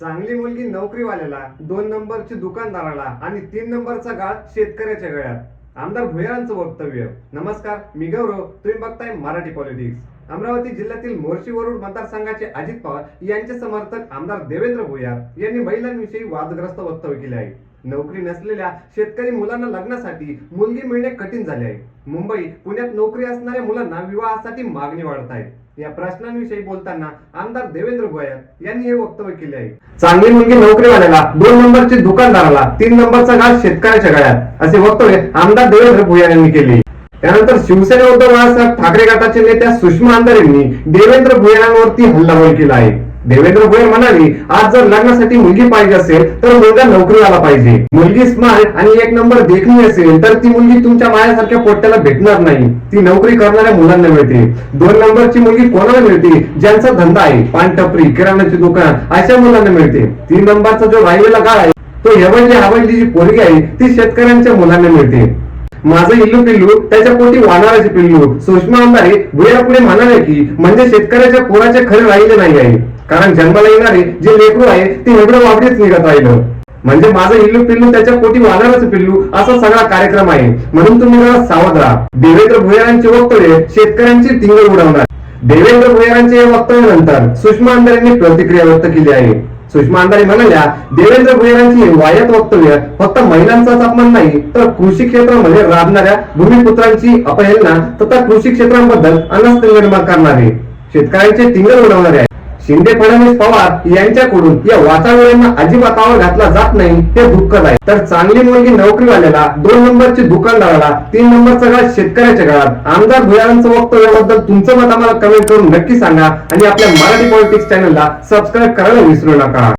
चांगली मुलगी नोकरीवाल्याला दोन नंबरची दुकानदाराला आणि तीन नंबरचा गाळ शेतकऱ्याच्या गळ्यात. आमदार भुयारांचं वक्तव्य. नमस्कार मी गौरव तुम्ही बघताय मराठी पॉलिटिक्स. अमरावती जिल्ह्यातील मोर्शी वरुड मतदारसंघाचे अजित पवार यांचे समर्थक आमदार देवेंद्र भुयार यांनी महिलांविषयी वादग्रस्त वक्तव्य केले आहे. नोकरी नसलेल्या शेतकरी मुलांना लग्नासाठी मुलगी मिळणे कठीण झाले आहे. मुंबई पुण्यात नोकरी असणाऱ्या मुलांना विवाहासाठी मागणी वाढत आहे. या प्रश्नांविषयी बोलताना आमदार देवेंद्र भोयर यांनी हे वक्तव्य केले आहे. चांगली मुलगी नोकरीवाल्याला दोन नंबरची दुकानदाराला तीन नंबरचा घास शेतकऱ्याच्या गळ्यात असे वक्तव्य आमदार देवेंद्र भोयर यांनी केले. त्यानंतर शिवसेना उद्धव बाळासाहेब ठाकरे गटाचे नेत्या सुषमा अंधारेंनी देवेंद्र भुयारांवरती हल्लाबोल केला आहे. देवेंद्र भोयर म्हणाले आज जर लग्नासाठी मुलगी पाहिजे असेल तर मुलगा नोकरीवाला पाहिजे. मुलगी स्मार्ट आणि एक नंबर देखणी असेल तर ती मुलगी तुमच्या मायासारख्या पोट्याला भेटणार नाही. ती नोकरी करणाऱ्या मुलांना मिळते. दोन नंबरची मुलगी कोणाला मिळते? ज्यांचा धंदा आहे पानटपरी किराणाची दुकान अशा मुलांना मिळते. तीन नंबरचा जो राहिलेला काळ आहे तो हेवडली हवडली जी पोरगी आहे ती शेतकऱ्यांच्या मुलांना मिळते. माझं इल्लू पिल्लू त्याच्या पोटी वानराचे पिल्लू. सुषमा अंधारे भुयापुढे म्हणाले की म्हणजे शेतकऱ्याच्या पोराचे खरे राहिले नाही आहे. कारण जन्माला येणारे जे लेकरू आहे ते एवढं वापरीच निघत राहिलं म्हणजे माझं इल्लू पिल्लू त्याच्या पोटी वानराचं पिल्लू असा सगळा कार्यक्रम आहे. म्हणून तुम्ही जरा सावध राहा. देवेंद्र भुयारांचे वक्तव्य शेतकऱ्यांची तिंगळ उडवणार. देवेंद्र भुयारांच्या या वक्तव्यानंतर सुषमा अंधारेंनी प्रतिक्रिया व्यक्त केली आहे. सुषमा अंधारे म्हणाल्या देवेंद्र भुयारांची वायत वक्तव्य फक्त महिलांचाच अपमान नाही तर कृषी क्षेत्रामध्ये राबणाऱ्या भूमिपुत्रांची अपहेलना तथा कृषी क्षेत्रांबद्दल अनस्त निर्माण करणारे. शेतकऱ्यांचे टिंगल उडवणारे शिंदे फडणवीस पवार यांच्याकडून या वातावरणांना अजिबातावर घातला जात नाही हे दुःखद आहे. तर चांगली मुलगी नोकरीवाल्याला दोन नंबरची दुकानदाराला तीन नंबरचा घाट शेतकऱ्याच्या घरात आमदार भुयारांचं वक्तव्याबद्दल तुमचं मत आम्हाला कमेंट करून नक्की सांगा आणि आपल्या मराठी पॉलिटिक्स चॅनलला सबस्क्राईब करायला विसरू नका.